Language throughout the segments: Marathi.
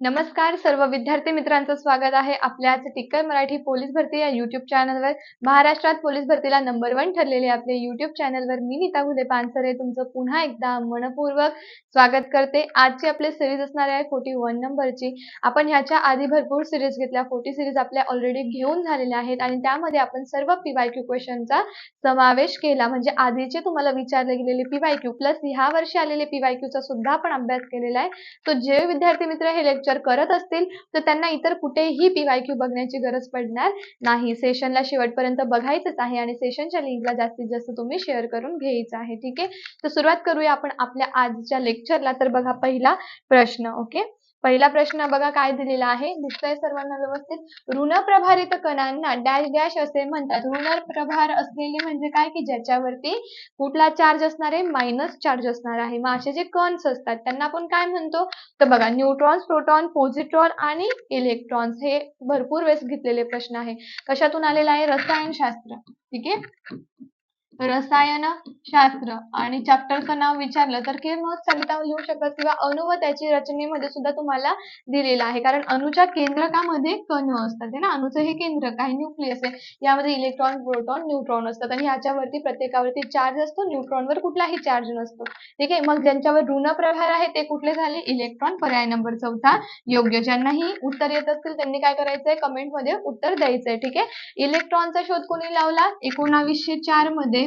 नमस्कार सर्व विद्यार्थी मित्रांचं स्वागत आहे आपल्याच टिक्कर मराठी पोलीस भरती या युट्यूब चॅनलवर महाराष्ट्रात पोलीस भरतीला नंबर वन ठरलेले आपले युट्यूब चॅनलवर मी नीता घुले पानसरे तुमचं पुन्हा एकदा मनपूर्वक स्वागत करते. आजची आपली सिरीज असणार आहे फोर्टी वन नंबरची. आपण ह्याच्या आधी भरपूर सिरीज घेतल्या. फोर्टी सिरीज आपल्या ऑलरेडी घेऊन झालेल्या आहेत आणि त्यामध्ये आपण सर्व पीवाय क्यू क्वेश्चनचा समावेश केला. म्हणजे आधीचे तुम्हाला विचारले गेलेले पीवाय क्यू प्लस ह्या वर्षी आलेले पीवाय क्यूचा सुद्धा आपण अभ्यास केलेला आहे. तो जे विद्यार्थी मित्र हे लेक्चर करत असतील तर त्यांना इतर कुठेही पीवाय क्यू बघण्याची गरज पडणार नाही. सेशनला शेवटपर्यंत बघायचंच आहे आणि सेशनच्या लिंकला जास्तीत जास्त तुम्ही शेअर करून घ्यायचं आहे. ठीक आहे? तर सुरुवात करूया आपण आपल्या आजच्या लेक्चरला तर बघा पहिला प्रश्न ओके पहिला प्रश्न बघा काय दिलेला आहे. दिसतंय सर्वांना व्यवस्थित. ऋण प्रभारित कणांना डॅश डॅश असे म्हणतात. ऋण प्रभार असलेले म्हणजे काय? की ज्याच्यावरती कुठला चार्ज असणार आहे? मायनस चार्ज असणार आहे. मग असे जे कन्स असतात त्यांना आपण काय म्हणतो? तर बघा न्यूट्रॉन्स प्रोटॉन पॉझिट्रॉन आणि इलेक्ट्रॉन्स हे भरपूर वेळेस घेतलेले प्रश्न आहे. कशातून आलेला आहे? रसायनशास्त्र. ठीक आहे? रसायन शास्त्र आणि चॅप्टरचं नाव विचारलं तर किंवा संहिता लिहू शकत किंवा अणु व त्याची रचनेमध्ये सुद्धा तुम्हाला दिलेलं आहे. कारण अणुच्या केंद्रकामध्ये कण असतात ना? अणुचं हे केंद्रक आहे न्यूक्लियस आहे यामध्ये इलेक्ट्रॉन प्रोटॉन न्यूट्रॉन असतात. आणि ह्याच्यावरती प्रत्येकावरती चार्ज असतो न्यूट्रॉनवर कुठलाही चार्ज नसतो. ठीक आहे? मग ज्यांच्यावर ऋण प्रभार आहे ते कुठले झाले? इलेक्ट्रॉन पर्याय नंबर चौथा. योग्य ज्यांनाही उत्तर येत असतील त्यांनी काय करायचंय? कमेंटमध्ये उत्तर द्यायचंय. ठीक आहे? इलेक्ट्रॉनचा शोध कोणी लावला? एकोणावीसशे चारमध्ये.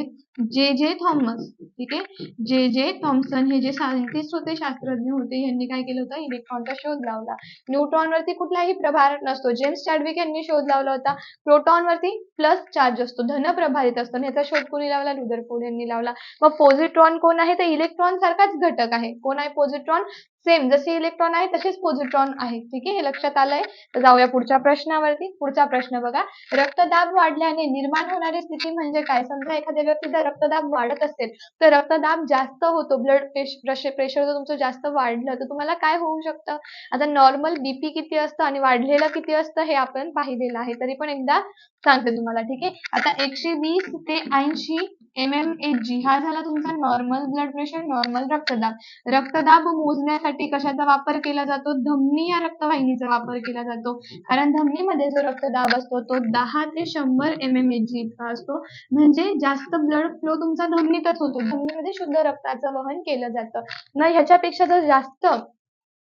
जे जे थॉमस ठीक आहे? जे जे थॉम्सन हे जे सायंटिस्ट होते शास्त्रज्ञ होते यांनी काय केलं होतं? इलेक्ट्रॉनचा शोध लावला. न्यूट्रॉन वरती कुठलाही प्रभार नसतो. जेम्स चॅडविक यांनी शोध लावला होता. प्रोटॉन वरती प्लस चार्ज असतो. धन प्रभारित असतो. याचा शोध कोणी लावला? रुदरफोर्ड यांनी लावला. मग पॉझिट्रॉन कोण आहे? तर इलेक्ट्रॉन सारखाच घटक आहे. कोण आहे? पॉझिट्रॉन सेम जसे इलेक्ट्रॉन आहे तसेच पॉझिट्रॉन आहे. ठीक आहे? हे लक्षात आलंय? तर जाऊया पुढच्या प्रश्नावरती. पुढचा प्रश्न बघा. रक्तदाब वाढल्याने निर्माण होणारी स्थिती म्हणजे काय? समजा एखाद्या व्यक्तीचा रक्तदाब वाढत असेल तर रक्तदाब जास्त होतो. ब्लड प्रेशर जर तुमचं जास्त वाढलं तर तुम्हाला काय होऊ शकतं? आता नॉर्मल बीपी किती असतं आणि वाढलेलं किती असतं हे आपण पाहिलेलं आहे. तरी पण एकदा सांगते तुम्हाला. ठीक आहे? आता एकशे वीस ते ऐंशी एम एम एच जी हा झाला तुमचा नॉर्मल ब्लड प्रेशर नॉर्मल रक्तदाब. रक्तदाब मोजण्यासाठी कशाचा वापर केला जातो? धमनी या रक्तवाहिनीचा वापर केला जातो. कारण धमनीमध्ये जो रक्तदाब असतो तो दहा ते शंभर एम एम एच जी इतका असतो. म्हणजे जास्त ब्लड फ्लो तुमचा धमनीतच होतो. धमनीमध्ये शुद्ध रक्ताचं वहन केलं जातं. ना ह्याच्यापेक्षा जर जास्त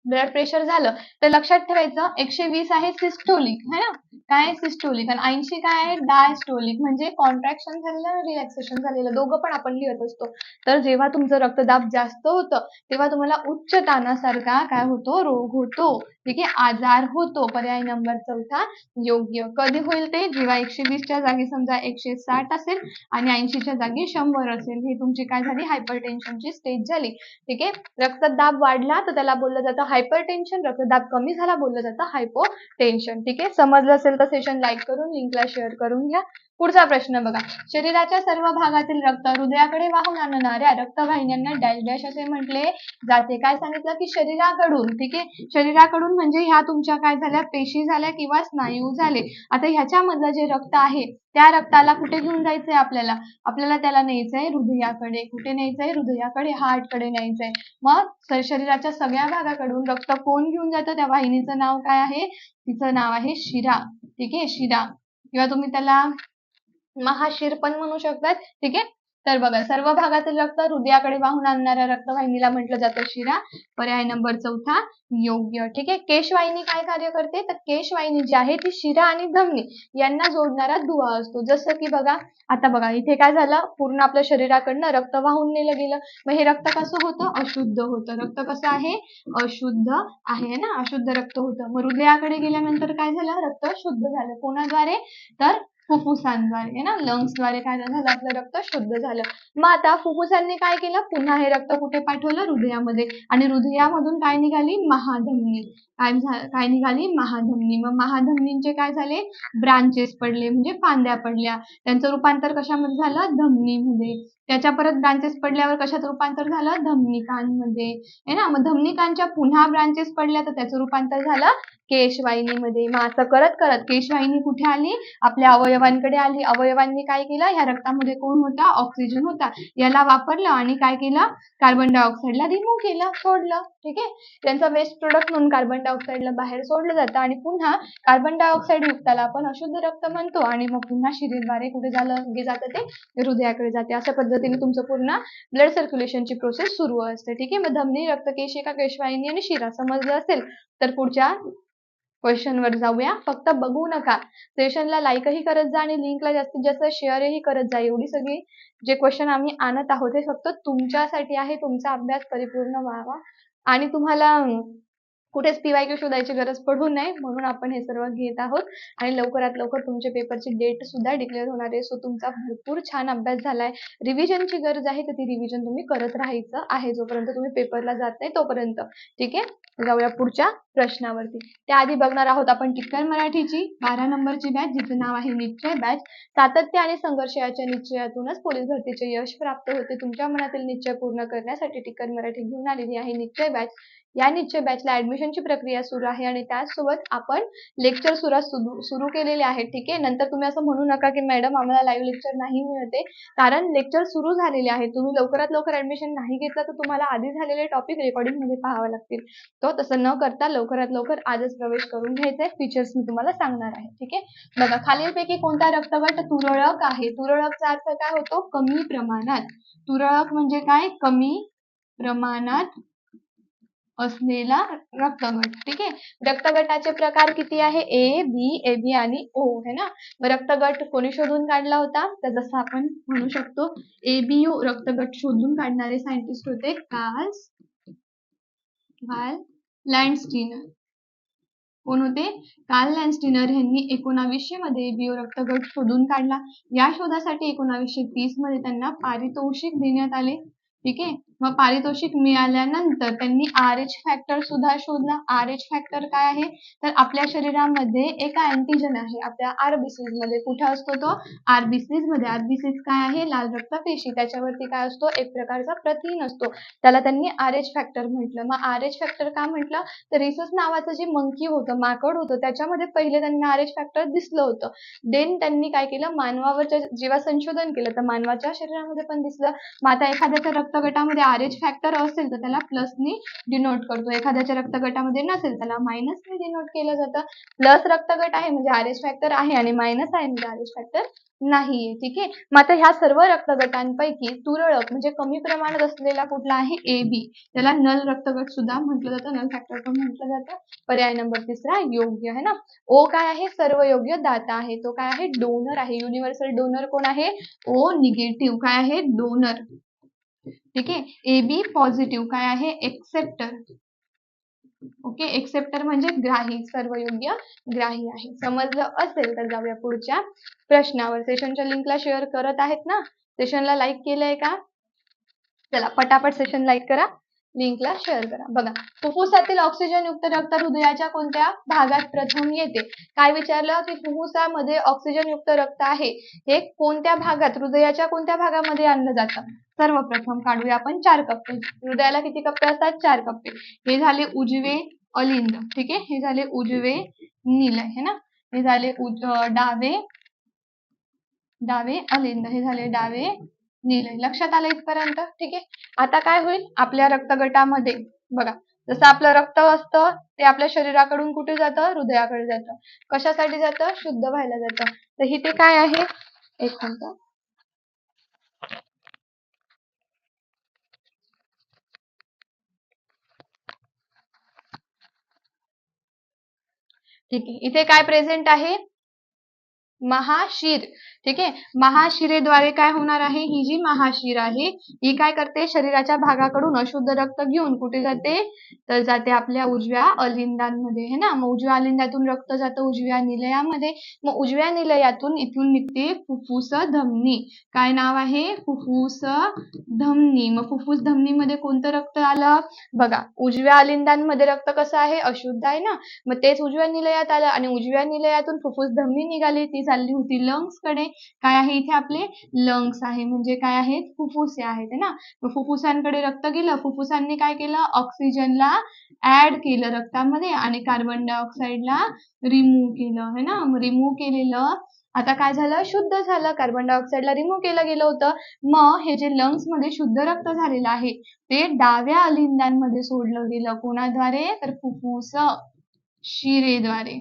ब्लड प्रेशर झालं तर लक्षात ठेवायचं एकशे वीस आहे सिस्टोलिक है ना? काय सिस्टोलिक आणि ऐंशी काय आहे? डायस्टोलिक म्हणजे कॉन्ट्रॅक्शन झालेलं रिलॅक्सेशन झालेलं. दोघं पण आपण लिहत असतो. तर जेव्हा तुमचं रक्तदाब जास्त होतं तेव्हा तुम्हाला उच्च ताणासारखा काय होतो? रोग होतो. ठीक आहे? आजार होतो पर्याय नंबर चौथा योग्य कधी होईल ते? जेव्हा एकशे वीसच्या जागी समजा एकशे साठ असेल आणि ऐंशीच्या जागी शंभर असेल हे तुमची काय झाली? हायपर टेन्शनची स्टेज झाली. ठीक आहे? रक्तदाब वाढला तर त्याला बोललं जातं हायपर टेन्शन रक्तदाब कमी झाला बोललं जातं हायपो टेन्शन ठीक आहे? समजलं असेल तर सेशन लाईक करून लिंकला शेअर करून घ्या. पुढचा प्रश्न बघा. शरीराच्या सर्व भागातील रक्त हृदयाकडे वाहून आणणाऱ्या रक्तवाहिन्यांना डॅश डॅश असे म्हटले जाते. काय सांगितलं? की शरीराकडून ठीक आहे? शरीराकडून म्हणजे ह्या तुमच्या काय झाल्या? पेशी झाल्या किंवा स्नायू झाले. आता ह्याच्यामधलं जे रक्त आहे त्या रक्ताला कुठे घेऊन जायचंय आपल्याला? आपल्याला त्याला न्यायचंय हृदयाकडे. कुठे न्यायचंय? हृदयाकडे हार्टकडे न्यायचंय. मग शरीराच्या सगळ्या भागाकडून रक्त कोण घेऊन जातं? त्या वाहिनीचं नाव काय आहे? तिचं नाव आहे शिरा. ठीक आहे? शिरा. किंवा तुम्ही त्याला महाशीर पण म्हणू शकतात. ठीक आहे? तर बघा सर्व भागातील रक्त हृदयाकडे वाहून आणणाऱ्या रक्तवाहिनीला म्हटलं जातं शिरा. पर्याय नंबर चौथा योग्य. ठीक आहे? केशवाहिनी काय कार्य करते? तर केशवाहिनी जी आहे ती शिरा आणि धमनी यांना जोडणारा दुवा असतो. जसं की बघा आता बघा इथे काय झालं? पूर्ण आपल्या शरीराकडनं रक्त वाहून नेलं गेलं. मग हे रक्त कसं होतं? अशुद्ध होतं. रक्त कसं आहे? अशुद्ध आहे ना? अशुद्ध रक्त होतं. मग हृदयाकडे गेल्यानंतर काय झालं? रक्त शुद्ध झालं. कोणाद्वारे? तर फुफ्फुसांद्वारे ना लंग्सद्वारे काय झालं? आपलं रक्त शुद्ध झालं. मग आता फुफ्फुसांनी काय केलं? पुन्हा हे रक्त कुठे पाठवलं? हृदयामध्ये. आणि हृदयामधून काय निघाली? महाधमनी. काय काय निघाली? महाधमनी. मग महाधमनींचे काय झाले? ब्रांचेस पडले म्हणजे फांद्या पडल्या. त्यांचं रूपांतर कशामध्ये झालं? धमनीमध्ये. त्याच्या परत ब्रांचेस पडल्यावर कशात रूपांतर झालं? धमनिकांमध्ये. आहे ना? मग धमनिकांच्या पुन्हा ब्रांचेस पडल्या तर त्याचं रूपांतर झालं केशवाहिनीमध्ये. मग असं करत करत केशवाहिनी कुठे आली? आपल्या अवयवांकडे आली. अवयवांनी काय केलं? ह्या रक्तामध्ये कोण होता? ऑक्सिजन होता. याला वापरलं आणि काय केलं? कार्बन डायऑक्साईडला रिमूव्ह केलं सोडलं. ठीक आहे? त्यांचा वेस्ट प्रोडक्ट म्हणून कार्बन डायऑक्साईडला बाहेर सोडलं जातं आणि पुन्हा कार्बन डायऑक्साईड युक्ताला आपण अशुद्ध रक्त म्हणतो आणि मग पुन्हा शरीरद्वारे कुठे झालं? जातं ते हृदयाकडे जाते. अशा पद्धतीने तुमचं पूर्ण ब्लड सर्क्युलेशनची प्रोसेस सुरू असते. ठीक आहे? मग धमनी रक्तकेशिका केशवाहिनी आणि शिरा समजलं असेल तर पुढच्या क्वेश्चनवर जाऊया. फक्त बघू नका. सेशनला लाईकही करत जा आणि लिंकला जास्तीत जास्त शेअरही करत जा. एवढी सगळी जे क्वेश्चन आम्ही आणत आहोत हे फक्त तुमच्यासाठी आहे. तुमचा अभ्यास परिपूर्ण व्हावा. आणि तुम्हाला कुठेच पीवायक्यू शोधायची गरज पडू नये म्हणून आपण हे सर्व घेत आहोत. आणि लवकरात लवकर तुमच्या पेपरची डेट सुद्धा डिक्लेअर होणार आहे. सो तुमचा भरपूर छान अभ्यास झालाय. रिव्हिजनची गरज आहे तर ती रिव्हिजन तुम्ही करत राहायचं आहे जोपर्यंत तुम्ही पेपरला जात नाही तोपर्यंत. ठीक आहे? जाऊया पुढच्या प्रश्नावरती. त्याआधी बघणार आहोत आपण टिक्कर मराठीची? बारा नंबरची बॅच जिचं नाव आहे निश्चय बॅच सातत्य आणि संघर्ष याच्या निश्चयातूनच पोलीस भरतीचे यश प्राप्त होते. तुमच्या मनातील निश्चय पूर्ण करण्यासाठी टिक्कर मराठी घेऊन आलेली आहे निश्चय बॅच या निश्चय बॅचला ऍडमिशनची प्रक्रिया सुरू आहे आणि त्याचसोबत आपण लेक्चर सुद्धा सुरू केलेले आहेत. ठीक आहे? नंतर तुम्ही असं म्हणू नका की मॅडम आम्हाला लाईव्ह लेक्चर नाही मिळते. कारण लेक्चर सुरू झालेले आहे तुम्ही लवकरात लवकर ऍडमिशन नाही घेतलं तर तुम्हाला आधी झालेले टॉपिक रेकॉर्डिंगमध्ये पाहावे लागतील. तो तसं न करता लवकरात लवकर आजच प्रवेश करून घ्यायचा आहे. फीचर्स मी तुम्हाला सांगणार आहे. ठीक आहे? बघा खालीलपैकी कोणता रक्तगट तुरळक आहे? तुरळकचा अर्थ काय होतो? कमी प्रमाणात. तुरळक म्हणजे काय? कमी प्रमाणात असलेला रक्तगट. ठीक? आहे रक्तगटाचे प्रकार किती आहे? ए बी ए बी आणि ओ है ना? रक्तगट कोणी शोधून काढला होता? तर जसं आपण म्हणू शकतो ए बी ओ रक्तगट शोधून काढणारे सायंटिस्ट होते कार्ल कार्ल लँडस्टीनर कोण होते? कार्ल लँडस्टीनर यांनी एकोणावीसशे मध्ये एबीओ रक्तगट शोधून काढला. या शोधासाठी एकोणावीसशे तीसमध्ये त्यांना पारितोषिक देण्यात आले. ठीक? आहे मग पारितोषिक मिळाल्यानंतर त्यांनी आर एच फॅक्टर सुद्धा शोधला. आर एच फॅक्टर काय आहे? तर आपल्या शरीरामध्ये एक अँटीजन आहे. आपल्या आरबीसीजमध्ये कुठे असतो तो? आरबीसीजमध्ये. आरबीसीज काय आहे? लाल रक्तपेशी त्याच्यावरती काय असतो? एक प्रकारचा प्रथिन असतो. त्याला त्यांनी आर एच फॅक्टर म्हटलं. मग आर एच फॅक्टर का म्हटलं? तर रिसस नावाचं जे मंकी होतं माकड होतं त्याच्यामध्ये पहिले त्यांना आर एच फॅक्टर दिसलं होतं. देन त्यांनी काय केलं? मानवावर जेव्हा संशोधन केलं. तर मानवाच्या शरीरामध्ये पण दिसलं. मग आता एखाद्याच्या रक्तगटामध्ये आर एच फॅक्टर असेल तर त्याला प्लसनी डिनोट करतो. एखाद्याच्या रक्तगटामध्ये नसेल त्याला मायनसने डिनोट केलं जातं. प्लस रक्तगट आहे म्हणजे आर एच फॅक्टर आहे आणि मायनस आहे म्हणजे आर एच फॅक्टर नाहीये ठीक आहे? मग आता ह्या सर्व रक्तगटांपैकी तुरळक म्हणजे कमी प्रमाणात असलेला कुठला आहे? ए बी त्याला नल रक्तगट सुद्धा म्हटलं जातं. नल फॅक्टर पण म्हटलं जातं. पर्याय नंबर तिसरा योग्य आहे ना? ओ काय आहे? सर्व योग्य दाता आहे. तो काय आहे? डोनर आहे. युनिव्हर्सल डोनर कोण आहे? ओ निगेटिव्ह काय आहे? डोनर ठीक आहे? ए बी पॉझिटिव्ह काय आहे? एक्सेप्टर ओके एक्सेप्टर म्हणजे ग्राही सर्व योग्य ग्राही आहे. समजलं असेल तर जाऊया पुढच्या प्रश्नावर. सेशनच्या लिंकला शेअर करत आहेत ना? सेशनला लाईक केलंय का? चला पटापट सेशन लाईक करा. लिंकला शेअर करा. बघा फुफ्फुसातील ऑक्सिजन युक्त रक्त हृदयाच्या कोणत्या भागात प्रथम येते? काय विचारलं की फुफ्फुसामध्ये ऑक्सिजन युक्त रक्त आहे? हे कोणत्या भागात हृदयाच्या कोणत्या भागामध्ये आणलं जातं? सर्वप्रथम काढूया आपण चार कप्पे. हृदयाला किती कप्पे असतात? चार कप्पे. हे झाले उजवे अलिंद. ठीक आहे? हे झाले उजवे निलय हे ना? हे झाले डावे डावे अलिंद. हे झाले डावे निलय लक्षात आलं इथपर्यंत? ठीक आहे. आता काय होईल? आपल्या रक्तगटामध्ये बघा जसं आपलं रक्त असतं ते आपल्या शरीराकडून कुठे जातं? हृदयाकडे जातं. कशासाठी जातं? शुद्ध व्हायला जातं. तर इथे काय आहे? एक मिनिट. ठीक आहे. इथे काय प्रेझेंट आहे? महाशीर. ठीक आहे? महाशिरेद्वारे काय होणार आहे? ही जी महाशीर आहे ही काय करते? शरीराच्या भागाकडून अशुद्ध रक्त घेऊन कुठे जाते? तर जाते आपल्या उजव्या अलिंदांमध्ये. है ना? मग उजव्या अलिंदातून रक्त जातं उजव्या निलयामध्ये. मग उजव्या निलयातून इथून निघते फुफ्फुस धमनी. काय नाव आहे? फुफ्फुस धमनी. मग फुफ्फुस धमनीमध्ये कोणतं रक्त आलं? बघा उजव्या अलिंदांमध्ये रक्त कसं आहे? अशुद्ध आहे ना? मग तेच उजव्या निलयात आलं आणि उजव्या निलयातून फुफ्फुस धमनी निघाली ती चालली होती. लंग्सकडे काय आहे इथे आपले? लंग्स आहे. म्हणजे काय आहेत? फुफ्फुसे आहेत ना? फुफ्फुसांकडे रक्त गेलं. फुफ्फुसांनी काय केलं? ऑक्सिजनला ऍड केलं रक्तामध्ये आणि कार्बन डायऑक्साईडला रिमूव्ह केलं है ना? रिमूव्ह केलेलं. आता काय झालं? शुद्ध झालं. कार्बन डायऑक्साईडला रिमूव्ह केलं गेलं होतं. मग हे जे लंग्समध्ये शुद्ध रक्त झालेलं आहे ते डाव्या अलिंदांमध्ये सोडलं गेलं. कोणाद्वारे? तर फुफ्फुस शिरेद्वारे.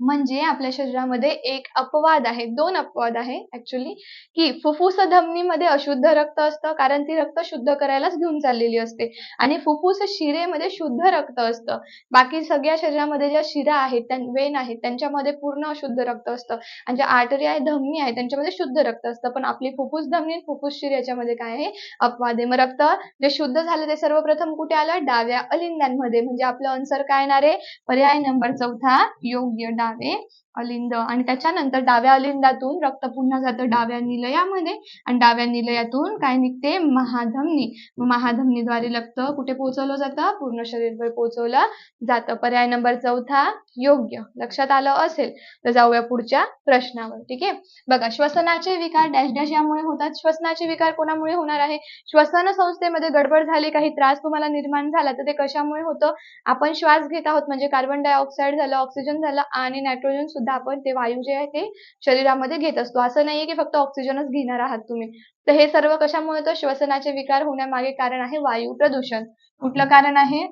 म्हणजे आपल्या शरीरामध्ये एक अपवाद आहे दोन अपवाद आहे ऍक्च्युली की फुफ्फुस धमनीमध्ये अशुद्ध रक्त असतं कारण ती रक्त शुद्ध करायलाच घेऊन चाललेली असते. आणि फुफ्फुस शिरेमध्ये शुद्ध रक्त असतं. बाकी सगळ्या शरीरामध्ये ज्या शिरा आहेत त्या वेन आहेत त्यांच्यामध्ये पूर्ण अशुद्ध रक्त असतं. आणि ज्या आर्टरी आहे धमनी आहे त्यांच्यामध्ये शुद्ध रक्त असतं. पण आपली फुफ्फुस धमनी फुफ्फुस शिर याच्यामध्ये काय आहे? अपवाद आहे. मग रक्त जे शुद्ध झालं ते सर्वप्रथम कुठे आलं? डाव्या अलिंगांमध्ये. म्हणजे आपलं आन्सर काय येणार आहे? पर्याय नंबर चौथा योग्य डावे अलिंद आणि त्याच्यानंतर डाव्या अलिंदातून रक्त पुन्हा जातं डाव्या निलयामध्ये आणि डाव्या निलयातून काय निघते? महाधमनी. महाधमनीद्वारे रक्त कुठे पोहोचवलं जातं? पूर्ण शरीरभर पोहोचवलं जातं. पर्याय नंबर चौथा योग्य. लक्षात आलं असेल तर जाऊया पुढच्या प्रश्नावर. ठीक आहे? बघा श्वसनाचे विकार डॅश डॅश यामुळे होतात. श्वसनाचे विकार कोणामुळे होणार आहे? श्वसन संस्थेमध्ये गडबड झाली काही त्रास तुम्हाला निर्माण झाला तर ते कशामुळे होतं? आपण श्वास घेत आहोत म्हणजे कार्बन डायऑक्साईड झालं ऑक्सिजन झालं आणि नायट्रोजन सुद्धा आपण ते वायू जे आहे ते शरीरामध्ये घेत असतो. असं नाहीये की फक्त ऑक्सिजनच घेणार आहात तुम्ही. तर हे सर्व कशामुळे? तर श्वसनाचे विकार होण्यामागे कारण आहे वायू प्रदूषण. कुठलं कारण आहे?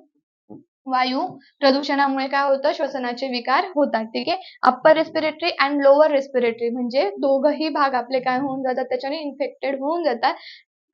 वायू प्रदूषणामुळे काय होतं? श्वसनाचे विकार होतात. ठीक आहे? Upper respiratory and lower respiratory म्हणजे दोघही भाग आपले काय होऊन जातात? त्याच्याने इन्फेक्टेड होऊन जातात.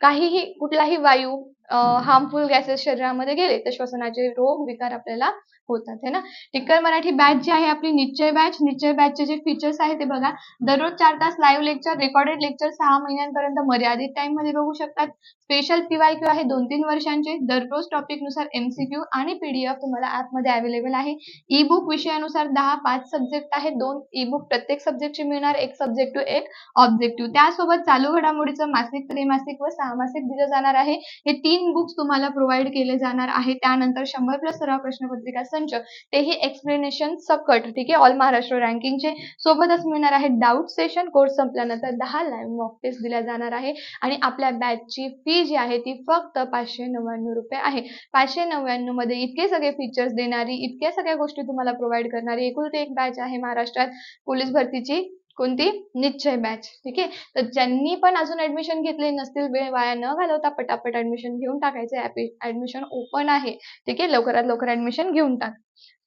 काहीही कुठलाही वायू हार्मफुल गॅसेस शरीरामध्ये गेले तर श्वसनाचे रोग विकार आपल्याला होतात है ना? टिक्कर मराठी बॅच जी आहे आपली निश्चय बॅच निश्चय बॅचचे जे फीचर्स आहे ते बघा. दररोज चार तास लाईव्ह लेक्चर रेकॉर्डेड लेक्चर सहा महिन्यांपर्यंत मर्यादित टाइममध्ये बघू शकतात. स्पेशल पीवाय क्यू आहे दोन तीन वर्षांचे. दररोज टॉपिकनुसार एमसीक्यू आणि पीडीएफ तुम्हाला ऍपमध्ये अवेलेबल आहे. ई बुक विषयानुसार दहा पाच सब्जेक्ट आहेत दोन ई बुक प्रत्येक सब्जेक्टचे मिळणार. एक सब्जेक्ट टू एक ऑब्जेक्टिव्ह त्यासोबत चालू घडामोडीचं मासिक त्रैमासिक व सहामासिक दिलं जाणार आहे. हे तीन बुक्स तुम्हाला प्रोव्हाइड केले जाणार आहे. त्यानंतर शंभर प्लस सराव प्रश्नपत्रिका संच तेही एक्सप्लेनेशन सकट. ठीक आहे? ऑल महाराष्ट्र रँकिंगचे सोबतच मिळणार आहे डाऊट सेशन कोर्स संपल्यानंतर दहा लाईव्ह मॉक टेस्ट दिल्या जाणार आहे. आणि आपल्या बॅचची फी जी आहे ती फक्त पाचशे नव्याण्णव रुपये आहे. पाचशे नव्याण्णवमध्ये इतके सगळे फीचर्स देणारी इतक्या सगळ्या गोष्टी तुम्हाला प्रोव्हाइड करणारी एकुलती एक बॅच आहे महाराष्ट्रात. पोलीस भरतीची कोणती? निश्चय बॅच ठीक आहे? तर ज्यांनी पण अजून ऍडमिशन घेतले नसतील वेळ वाया न घालवता पटापट ऍडमिशन घेऊन टाकायचे ऍडमिशन ओपन आहे. ठीक आहे? लवकरात लवकर ऍडमिशन घेऊन टाक.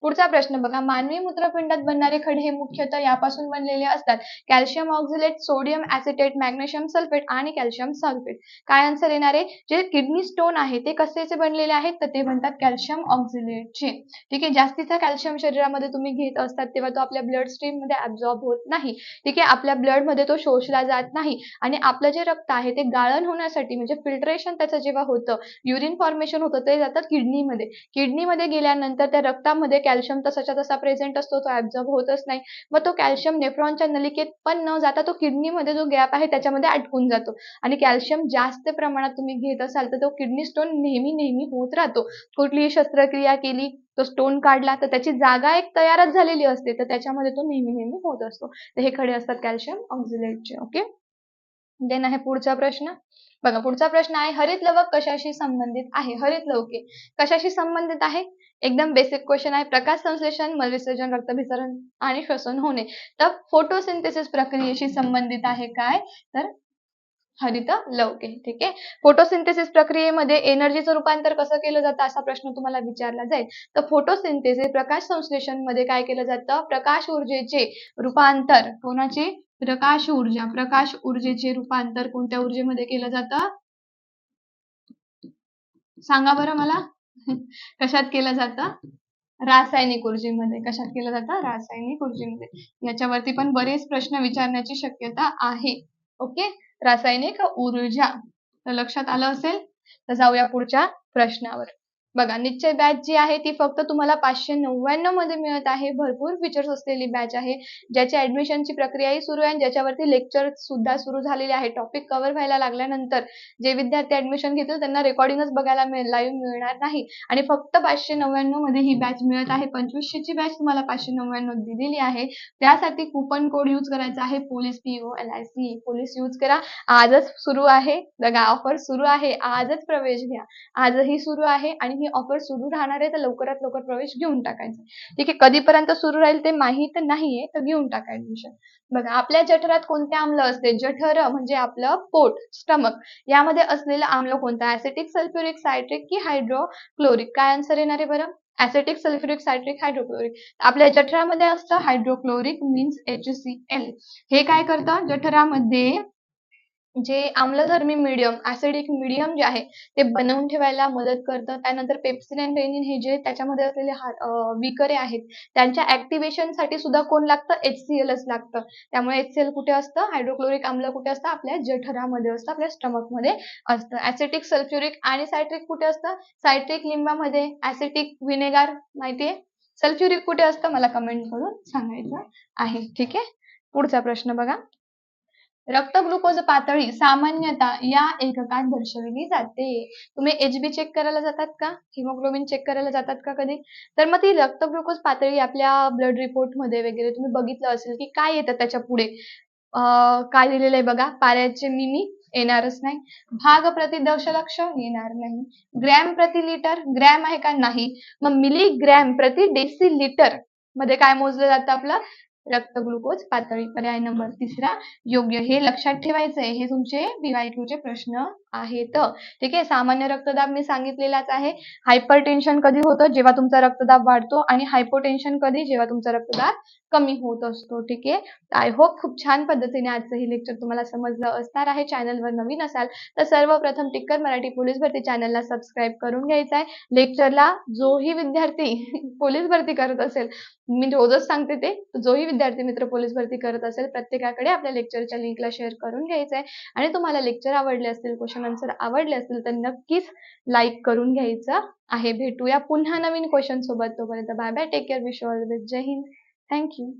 पुढचा प्रश्न बघा. मानवी मूत्रपिंडात बनणारे खडे हे मुख्यतः यापासून बनलेले असतात. Calcium oxalate sodium acetate magnesium sulphate आणि कॅल्शियम सल्फेट. काय आन्सर येणार आहे? जे किडनी स्टोन आहे ते कसेचे बनलेले आहेत? तर ते म्हणतात कॅल्शियम ऑक्झिलेटचे. ठीक आहे? जास्तीचा कॅल्शियम शरीरामध्ये तुम्ही घेत असतात तेव्हा तो आपल्या ब्लड स्ट्रीममध्ये ऍब्झॉर्ब होत नाही. ठीक आहे? आपल्या ब्लडमध्ये तो शोषला जात नाही. आणि आपलं जे रक्त आहे ते गाळण होण्यासाठी म्हणजे फिल्ट्रेशन त्याचं जेव्हा होतं युरिन फॉर्मेशन होतं ते जातं किडनीमध्ये. किडनीमध्ये गेल्यानंतर त्या रक्तामध्ये कॅल्शियम तसाच्या तसा प्रेझेंट असतो तो ऍब्झॉर्ब होतच नाही. मग तो कॅल्शियम नेफ्रॉनच्या नलिकेत पण न जाता तो किडनीमध्ये जो गॅप आहे त्याच्यामध्ये अटकून जातो. आणि कॅल्शियम जास्त प्रमाणात तुम्ही घेत असाल तर तो किडनी स्टोन नेहमी नेहमी होत राहतो. कुठलीही शस्त्रक्रिया केली तो स्टोन काढला तर त्याची जागा एक तयारच झालेली असते. तर त्याच्यामध्ये तो नेहमी नेहमी होत असतो. तर हे खडे असतात कॅल्शियम ऑक्झिलेटचे ओके देन आहे पुढचा प्रश्न. बघा पुढचा प्रश्न आहे हरित लवक कशाशी संबंधित आहे? हरित लवके कशाशी संबंधित आहे? एकदम बेसिक क्वेश्चन आहे. प्रकाश संश्लेषण मलविसर्जन रक्तभिसरण आणि श्वसन होणे. तर फोटोसिंथेसिस प्रक्रियेशी संबंधित आहे काय? तर हरित लवके ठीक आहे? फोटोसिंथेसिस प्रक्रियेमध्ये एनर्जीचं रूपांतर कसं केलं जातं? असा प्रश्न तुम्हाला विचारला जाईल. तर फोटोसिंथेसिस प्रकाश संश्लेषणमध्ये काय केलं जातं? प्रकाश ऊर्जेचे रूपांतर. कोणाचे? प्रकाश ऊर्जा. प्रकाश ऊर्जेचे रूपांतर कोणत्या ऊर्जेमध्ये केलं जातं? सांगा बरं मला. कशात केलं जातं? रासायनिक ऊर्जेमध्ये. कशात केलं जातं? रासायनिक ऊर्जेमध्ये. याच्यावरती पण बरेच प्रश्न विचारण्याची शक्यता आहे. ओके? रासायनिक ऊर्जा. तर लक्षात आलं असेल? तर जाऊया पुढच्या प्रश्नावर. बघा निश्चय बॅच जी आहे ती फक्त तुम्हाला पाचशे नव्याण्णवमध्ये मिळत आहे. भरपूर फीचर्स असलेली बॅच आहे. ज्याची ऍडमिशनची प्रक्रियाही सुरू आहे आणि ज्याच्यावरती लेक्चर सुद्धा सुरू झालेले आहे. टॉपिक कव्हर व्हायला लागल्यानंतर जे विद्यार्थी ऍडमिशन घेतील त्यांना रेकॉर्डिंगच बघायला मिळेल लाईव्ह मिळणार नाही. आणि फक्त पाचशे नव्याण्णवमध्ये ही बॅच मिळत आहे. पंचवीसशेची बॅच तुम्हाला पाचशे नव्याण्णव दिलेली आहे. त्यासाठी कुपन कोड यूज करायचा आहे. Police P O L I C police use करा. आजच सुरू आहे. बघा ऑफर सुरू आहे. आजच प्रवेश घ्या. आजही सुरू आहे आणि ही ऑफर सुरू राहणार आहे तर लवकरात लवकर प्रवेश घेऊन टाकायचा. ठीक आहे कधीपर्यंत सुरू राहील ते माहीत नाहीये तर घेऊन टाका ऍडमिशन बघा आपल्या जठरात कोणते आम्ल असते? जठर म्हणजे आपलं पोट स्टमक यामध्ये असलेलं आम्ल कोणतं? ऍसिटिक सल्फ्युरिक सायट्रिक की हायड्रोक्लोरिक काय आन्सर येणार आहे बरं? ऍसिटिक सल्फ्युरिक सायट्रिक हायड्रोक्लोरिक आपल्या जठरामध्ये असतं hydrochloric means H C L हे काय करतं? जठरामध्ये जे आम्लधर्मी मिडियम ऍसिडिक मिडियम जे आहे ते बनवून ठेवायला मदत करतं त्यानंतर पेप्सिन अँड रेनिन हे जे त्याच्यामध्ये असलेले विकरे आहेत त्यांच्या ऍक्टिव्हेशनसाठी सुद्धा कोण लागतं? एच सी एलच लागतं. त्यामुळे एच सी एल कुठे असतं? हायड्रोक्लोरिक आम्ल कुठे असतं? आपल्या जठरामध्ये असतं आपल्या स्टमकमध्ये असतं. ऍसिटिक सल्फ्युरिक आणि सायट्रिक कुठे असतं? सायट्रिक लिंबामध्ये. ऍसिटिक विनेगार माहितीये? सल्फ्युरिक कुठे असतं? मला कमेंट करून सांगायचं आहे. ठीक आहे? पुढचा प्रश्न बघा. रक्त ग्लुकोज पातळी सामान्यतः या एककात दर्शविली जाते. तुम्ही एच बी चेक करायला जातात का? हिमोग्लोबिन चेक करायला जातात का कधी? तर मग ती रक्त ग्लुकोज पातळी आपल्या ब्लड रिपोर्टमध्ये वगैरे तुम्ही बघितलं असेल की काय येतं त्याच्या पुढे. काय दिलेलं आहे बघा? पाऱ्याचे मिमी येणारच नाही. भाग प्रति दशलक्ष येणार नाही. ग्रॅम प्रति लिटर ग्रॅम आहे का नाही? मग मिली ग्रॅम प्रति डेसी लिटरमध्ये काय मोजलं जातं आपलं? रक्त ग्लुकोज पातळी पर्याय नंबर तिसरा योग्य. हे लक्षात ठेवायचं आहे हे तुमचे बीवायक्यू चे प्रश्न आहेत ठीक आहे सामान्य रक्तदाब मी सांगितलेलाच आहे. हायपर टेन्शन कधी होतं? जेव्हा तुमचा रक्तदाब वाढतो आणि हायपोटेन्शन कधी? जेव्हा तुमचा रक्तदाब कमी होत असतो. ठीक आहे? आय होप खूप छान पद्धतीने आजचं हे लेक्चर तुम्हाला समजलं असणार आहे. चॅनलवर नवीन असाल तर सर्वप्रथम टिक्कर मराठी पोलीस भरती चॅनलला सबस्क्राईब करून घ्यायचा आहे. लेक्चरला जोही विद्यार्थी पोलीस भरती करत असेल. मी रोजच सांगते ते. जोही विद्यार्थी मित्र पोलीस भरती करत असेल प्रत्येकाकडे आपल्या लेक्चरच्या लिंकला शेअर करून घ्यायचं आहे. आणि तुम्हाला लेक्चर आवडले असतील क्वेश्चन आन्सर आवडले असतील तर नक्कीच लाईक करून घ्यायचं आहे. भेटूया पुन्हा नवीन क्वेश्चन सोबत. तोपर्यंत bye bye take care wish all Jai Hind thank you